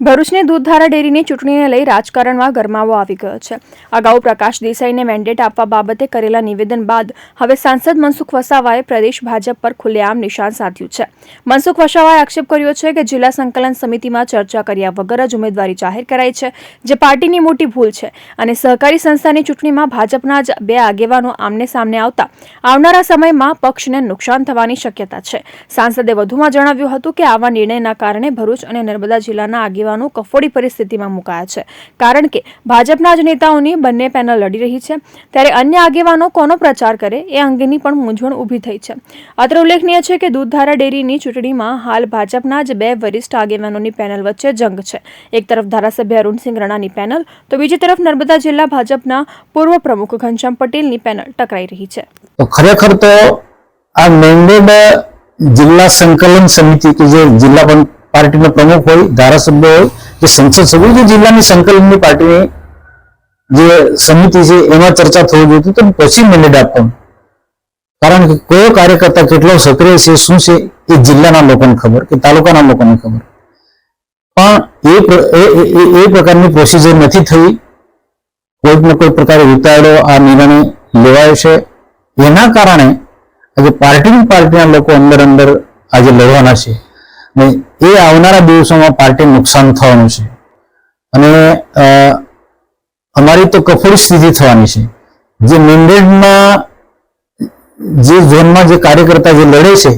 ભરૂચની દૂધધારા ડેરીની ચૂંટણીને લઈ રાજકારણમાં ગરમાવો આવી ગયો છે. અગાઉ પ્રકાશ દેસાઈને મેન્ડેટ આપવા બાબતે કરેલા નિવેદન બાદ હવે સાંસદ મનસુખ વસાવાએ પ્રદેશ ભાજપ પર ખુલ્લેઆમ નિશાન સાધ્યું છે. મનસુખ વસાવાએ આક્ષેપ કર્યો છે કે જિલ્લા સંકલન સમિતિમાં ચર્ચા કર્યા વગર જ ઉમેદવારી જાહેર કરાઈ છે, જે પાર્ટીની મોટી ભૂલ છે અને સહકારી સંસ્થાની ચૂંટણીમાં ભાજપના જ બે આગેવાનો આમને સામને આવતા આવનારા સમયમાં પક્ષને નુકસાન થવાની શક્યતા છે. સાંસદે વધુમાં જણાવ્યું હતું કે આવા નિર્ણયના કારણે ભરૂચ અને નર્મદા જિલ્લાના આગેવાનો કફોડી પરિસ્થિતિમાં મુકાયા છે. કારણ કે ભાજપના જ નેતાઓની બંને પેનલ લડી રહી છે. ત્યારે અન્ય આગેવાનો કોનો પ્રચાર કરે એ અંગેની પણ મૂંઝવણ ઊભી થઈ છે. અત્રે ઉલ્લેખનીય છે કે દૂધધારા ડેરીની ચૂંટણીમાં હાલ ભાજપના જ બે વરિષ્ઠ આગેવાનોની પેનલ વચ્ચે જંગ છે. એક તરફ ધારાસભ્ય અરુણસિંહ રણાની પેનલ, તો બીજી તરફ નર્મદા જિલ્લા ભાજપના પૂર્વ પ્રમુખ ઘનશ્યામ પટેલની પેનલ ટકરાઈ રહી છે. ખરેખર તો આ મેન્ડેટ જિલ્લા સંકલન સમિતિ કે જે જિલ્લા પાર્ટીનો પ્રમુખ હોય, ધારાસભ્ય હોય કે સંસદ સભ્ય જે જિલ્લાની સંકલનની પાર્ટીની જે સમિતિ છે, એમાં ચર્ચા થવી જોઈએ તો પછી મેન્ડેટ આપવાનું કારણ કે કયો કાર્યકર્તા કેટલો સક્રિય છે, શું છે, એ જિલ્લાના લોકોને ખબર, કે તાલુકાના લોકોને ખબર. પણ એ એ- પ્રકારની પ્રોસિજર નથી થઈ. કોઈકને કોઈ પ્રકારે વિતાડો આ નિર્ણય લેવાયો છે. એના કારણે આજે પાર્ટીની પાર્ટીના લોકો અંદર અંદર આજે લડવાના છે. ને એ આવનારા દિવસોમાં પાર્ટી નુકસાન થવાનું છે. અને અમારી તો કફોડી સ્થિતિ થવાની છે. જે મેન્ડેટમાં જે ઝોનમાં જે કાર્યકર્તા જે લડે છે,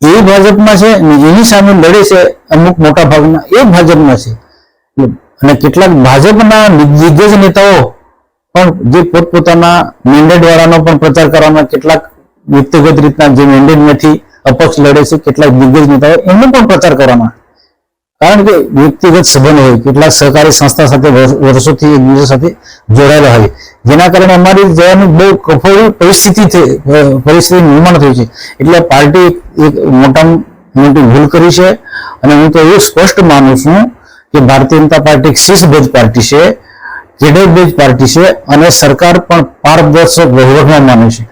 એ ભાજપમાં છે ને એની સામે લડે છે અમુક મોટા ભાગના એ ભાજપમાં છે. અને કેટલાક ભાજપના દિગ્ગજ નેતાઓ પણ જે પોતપોતાના મેન્ડેટ વાળાનો પણ પ્રચાર કરવામાં કેટલાક વ્યક્તિગત રીતના જે મેન્ડેટ નથી અપક્ષ લડે છે, કેટલાક દિગ્ગજ નેતાઓ એમનો પણ પ્રચાર કરવામાં કારણ કે વ્યક્તિગત સંબંધ હોય, કેટલાક સહકારી સંસ્થા સાથે વર્ષોથી એકબીજા સાથે જોડાયેલા હોય. જેના કારણે અમારી જવાની બહુ કફોડી પરિસ્થિતિ પરિસ્થિતિ નિર્માણ થઈ છે. એટલે પાર્ટી એક- મોટા મોટી ભૂલ કરી છે અને હું તો એવું સ્પષ્ટ માનું છું કે ભારતીય જનતા પાર્ટી એક શિસ્તબદ્ધ પાર્ટી છે કેડરબેઝ પાર્ટી છે અને સરકાર પણ પારદર્શક વહીવટમાં માને છે.